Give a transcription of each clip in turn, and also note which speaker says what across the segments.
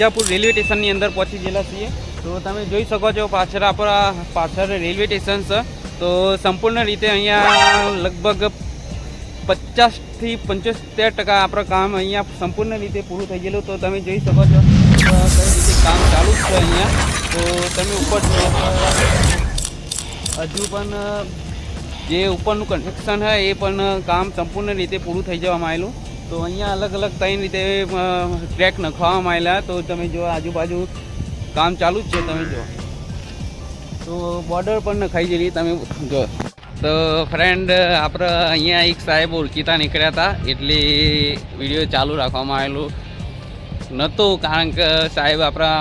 Speaker 1: Vijapur railway સ્ટેશનની અંદર પહોંચી ગયેલા છીએ. તો તમે જોઈ શકો છો પાછળ આપણા પાછળ રેલવે સ્ટેશન છે. તો સંપૂર્ણ રીતે અહીંયા લગભગ પચાસથી પંચોતેર ટકા આપણું કામ અહીંયા સંપૂર્ણ રીતે પૂરું થઈ ગયેલું. તો તમે જોઈ શકો છો કઈ રીતે કામ ચાલુ જ છે અહીંયા. તો તમે ઉપર હજુ પણ જે ઉપરનું કન્સ્ટ્રક્શન છે એ પણ કામ સંપૂર્ણ રીતે પૂરું થઈ જવામાં આવેલું. તો અહીંયા અલગ અલગ ત્રણ રીતે ટ્રેક નખવામાં આવેલા, તો તમે જો આજુબાજુ કામ ચાલુ જ છે, તમે જો. તો બોર્ડર પણ નખાઈ ગયેલી, તમે જો. તો ફ્રેન્ડ આપણે અહીંયા એક સાહેબ ઓળખીતા નીકળ્યા હતા, એટલે વીડિયો ચાલુ રાખવામાં આવેલું નહોતું, કારણ કે સાહેબ આપણા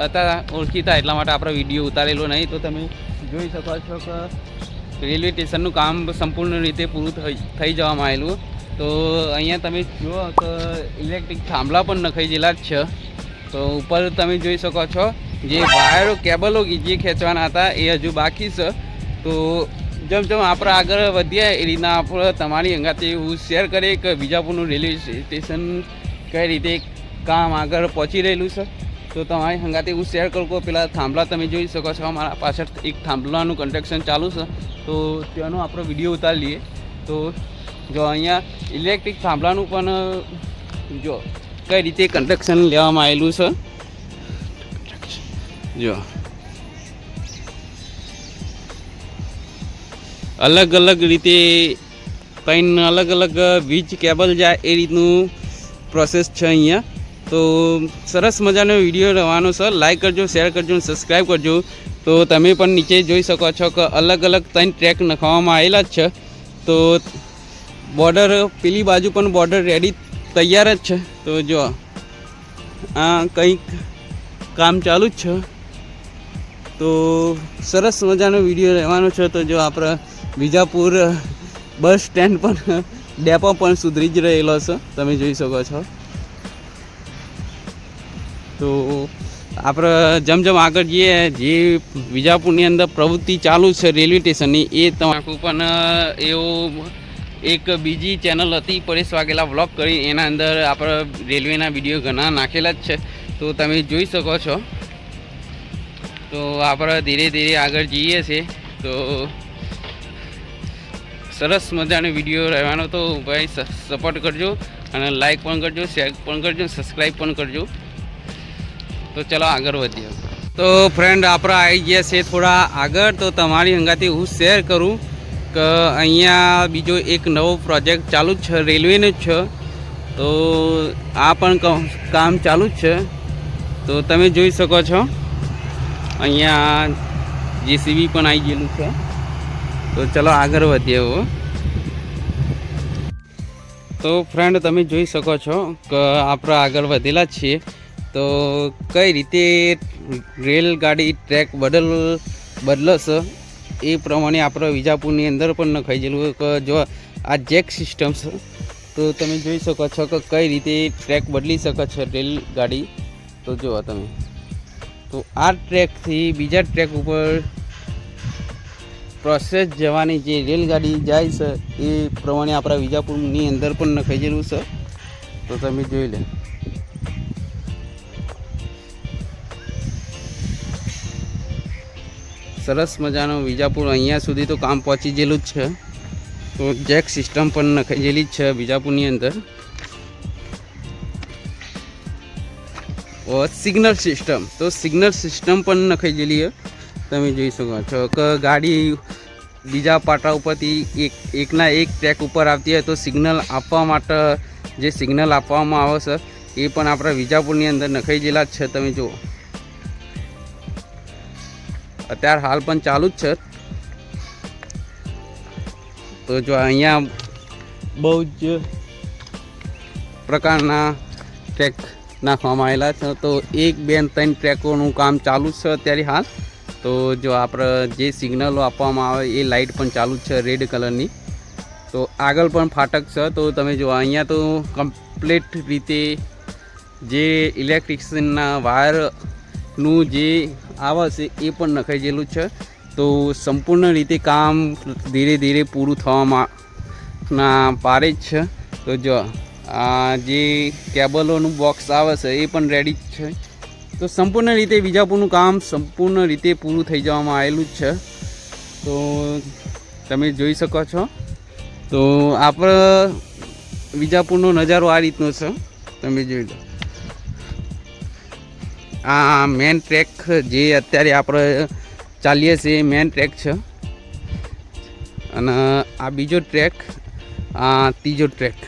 Speaker 1: હતા, ઓળખીતા, એટલા માટે આપણે વીડિયો ઉતારેલો નહીં. તો તમે જોઈ શકો છો કે રેલવે સ્ટેશનનું કામ સંપૂર્ણ રીતે પૂરું થઈ થઈ જવામાં આવેલું. તો અહીંયા તમે જુઓ તો ઇલેક્ટ્રિક થાંભલા પણ નખાઈ ગયેલા જ છે. તો ઉપર તમે જોઈ શકો છો, જે વાયરો કેબલો જે ખેંચવાના હતા એ હજુ બાકી છે. તો જેમ જેમ આપણે આગળ વધીએ એ રીતના આપણે તમારી અંગાથી હું શેર કરીએ કે બીજાપુરનું રેલવે સ્ટેશન કઈ રીતે કામ આગળ પહોંચી રહેલું છે. તો તમારી સંગાથી હું શેર કરું પેલા થાંભલા તમે જોઈ શકો છો મારા પાછળ એક થાંભલાનું કન્સ્ટ્રક્શન ચાલુ છે. તો તેનો આપણો વીડિયો ઉતારી લઈએ. તો જો અહીંયા ઇલેક્ટ્રિક થાંભલાનું પણ જો, કઈ રીતે કન્સ્ટ્રક્શન લેવામાં આવેલું છે? જો. અલગ અલગ રીતે કંઈ અલગ અલગ વીજ, કેબલ જાય એ રીતનું પ્રોસેસ છે અહીંયા. તો સરસ મજાનો વીડિયો રહેવાનો છે. લાઈક કરજો શેર કરજો સબસ્ક્રાઈબ કરજો. તો તમે પણ નીચે જોઈ શકો છો કે અલગ અલગ ત્રણ ટ્રેક નખાવવામાં આવેલા જ છે. તો બોર્ડર, પેલી બાજુ પણ બોર્ડર રેડી તૈયાર જ છે. તો જો, આ કંઈક કામ ચાલુ જ છે. તો સરસ મજાનો વીડિયો રહેવાનો છે. તો જો આપણે વિજાપુર બસ સ્ટેન્ડ પણ, ડેપો પણ સુધરી જ રહેલો છે. તમે જોઈ શકો છો. તો આપણે જેમ જેમ આગળ જઈએ, જે વિજાપુરની અંદર પ્રવૃત્તિ ચાલુ છે રેલવે સ્ટેશનની, એ તમારું પણ એવું એક બીજી ચેનલ હતી પરેશ વાઘેલા વ્લોગ કરી. એના અંદર આપણે રેલવેના વીડિયો ઘણા નાખેલા જ છે. તો તમે જોઈ શકો છો. તો આપણે ધીરે ધીરે આગળ જઈએ છીએ. તો સરસ મજાનો વીડિયો રહેવાનો તો ભાઈ સપોર્ટ કરજો અને લાઈક પણ કરજો શેર પણ કરજો સબસ્ક્રાઈબ પણ કરજો. તો ચલો આગળ વધીએ. તો ફ્રેન્ડ આપણા આવી ગયા છે થોડા આગળ. તો તમારી હંગાથી હું શેર કરું. કે અહીંયા બીજો એક નવો પ્રોજેક્ટ ચાલુ જ છે રેલવેનો જ છે. તો આ પણ કામ ચાલુ જ છે. તો તમે જોઈ શકો છો, અહીંયા જેસીબી પણ આવી ગયેલું છે. તો ચલો આગળ વધીએ હવે તો ફ્રેન્ડ તમે જોઈ શકો છો કે આપણે આગળ વધેલા છીએ. તો કઈ રીતે રેલગાડી ટ્રેક બદલ, બદલશે? એ પ્રમાણે આપણે વિજાપુરની અંદર પણ નખાઈ ગયેલું કે, જો આ જેક સિસ્ટમ છે, તો તમે જોઈ શકો છો કે કઈ રીતે ટ્રેક બદલી શકો છો રેલગાડી. તો જુઓ તમે. તો આ ટ્રેકથી બીજા ટ્રેક ઉપર પ્રોસેસ જવાની જે રેલગાડી જાય છે, એ પ્રમાણે આપણા વિજાપુરની અંદર પણ નખાઈ ગયેલું છે. તો તમે જોઈ લે. સરસ મજાનો વિજાપુર અહીંયા સુધી તો કામ પહોંચી ગયેલું જ છે. તો જેક સિસ્ટમ પણ નખાઈ જ છે વિજાપુરની અંદર. Signal system. તો સિગ્નલ સિસ્ટમ પણ નખાઈ ગયેલી છે. તમે જોઈ શકો છો કે ગાડી બીજા પાટા ઉપરથી એક, એકના એક ટ્રેક ઉપર આવતી હોય તો સિગ્નલ આપવા માટે, જે સિગ્નલ આપવામાં આવે છે, એ પણ આપણા વિજાપુરની અંદર નખાઈ ગયેલા જ છે. તમે જુઓ. અત્યારે હાલ પણ ચાલુ જ છે. તો જો અહીંયા બહુ જ પ્રકારના ટ્રેક નાખવામાં આવેલા છે. તો એક, બે ત્રણ ટ્રેકોનું કામ ચાલુ જ છે અત્યારે હાલ. તો જો આપણે જે સિગ્નલો આપવામાં આવે એ લાઇટ પણ ચાલુ જ છે રેડ કલરની તો આગળ પણ ફાટક છે. તો તમે જો અહીંયા તો કમ્પ્લીટ રીતે જે ઇલેક્ટ્રિશિયનના વાયરનું જે આવે છે એ પણ નખાઈ છે. તો સંપૂર્ણ રીતે કામ ધીરે ધીરે પૂરું થવામાં ના પારે જ છે. તો જો, આ જે કેબલોનું બોક્સ આવે છે એ પણ રેડી જ છે. તો સંપૂર્ણ રીતે વિજાપુરનું કામ સંપૂર્ણ રીતે પૂરું થઈ જવામાં આવેલું જ છે. તો તમે જોઈ શકો છો. તો આપણે વિજાપુરનો નજારો આ રીતનો છે. તમે જોઈ લો. આ મેન ટ્રેક જે અત્યારે આપણે ચાલીએ છીએ, એ મેન ટ્રેક છે. અને આ બીજો ટ્રેક આ ત્રીજો ટ્રેક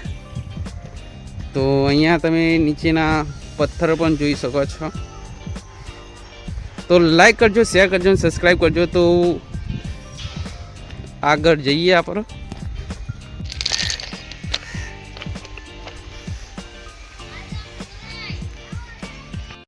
Speaker 1: તો અહીંયા તમે નીચેના પથ્થર પણ જોઈ શકો છો. તો લાઈક કરજો શેર કરજો સબસ્ક્રાઈબ કરજો. તો આગળ જઈએ આપણે.